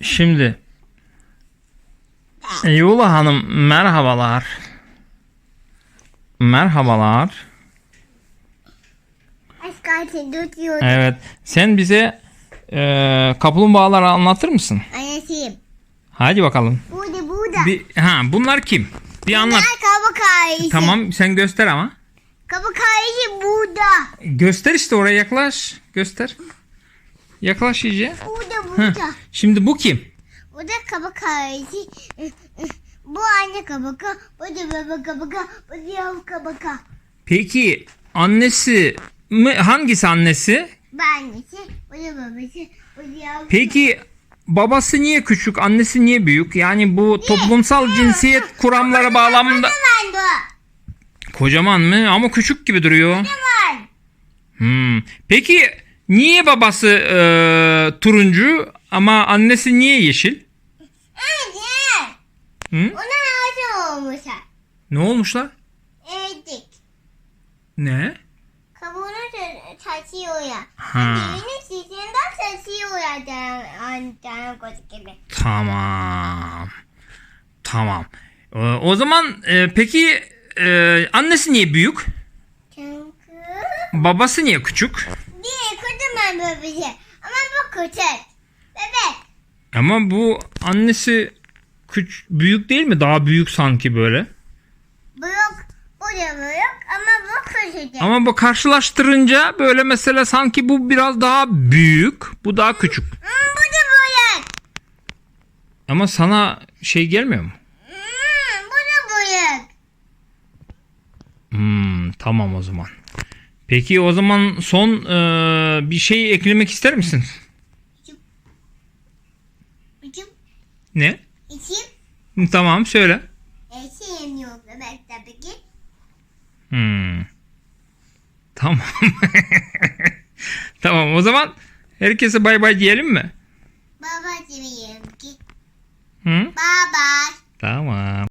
Şimdi Yula Hanım merhabalar. Merhabalar. Evet. Sen bize e, kaplumbağaları anlatır mısın? Annesiyim. Hadi bakalım. Burada burada. Bir, ha bunlar kim? Bir anlat. Bunlar kabuk ailesi. Tamam sen göster ama. Kabuk ailesi burada. Göster işte oraya yaklaş. Göster. Yaklaş iyice. Burada Şimdi bu kim? Bu da kabuk ailesi. Bu anne kabuka. Bu da baba kabuka. Bu da yavru kabuka. Peki annesi mi? Hangisi annesi? Bu annesi. Bu da babası. Bu da yavru Peki babası niye küçük, annesi niye büyük? Yani bu toplumsal cinsiyet kuramları bağlamında kocaman mı? Ama küçük gibi duruyor. Var. Hmm. Peki niye babası e, turuncu ama annesi niye yeşil? Anne. Hı? Ona nasıl olmuş? Ne olmuşlar? Eğdik. Ne? Kabuğunu ta- taşıyor ya. Ha. Dilini çiğninden taşıyor ya. Tane koç gibi. Tamam. Tamam. E, o zaman e, peki e, annesi niye büyük? Çünkü Babası niye küçük? Kocaman bebeği. Ama bu küçük. Bebek. Ama bu annesi küç büyük değil mi? Daha büyük sanki böyle. Büyük. Bu da büyük ama bu küçük. Ama bu karşılaştırınca böyle mesela sanki bu biraz daha büyük, bu daha küçük. Hmm, bu da büyük. Ama sana şey gelmiyor mu? Hmm, bu da büyük. Hmm, tamam o zaman. Peki o zaman son e, bir şey eklemek ister misin? İçim. Ne? İçim. Tamam söyle. İçim yok bebek tabii ki. Hmm. Tamam. tamam o zaman herkese bay bay diyelim mi? Baba diyeyim ki. Hı? Baba. Tamam.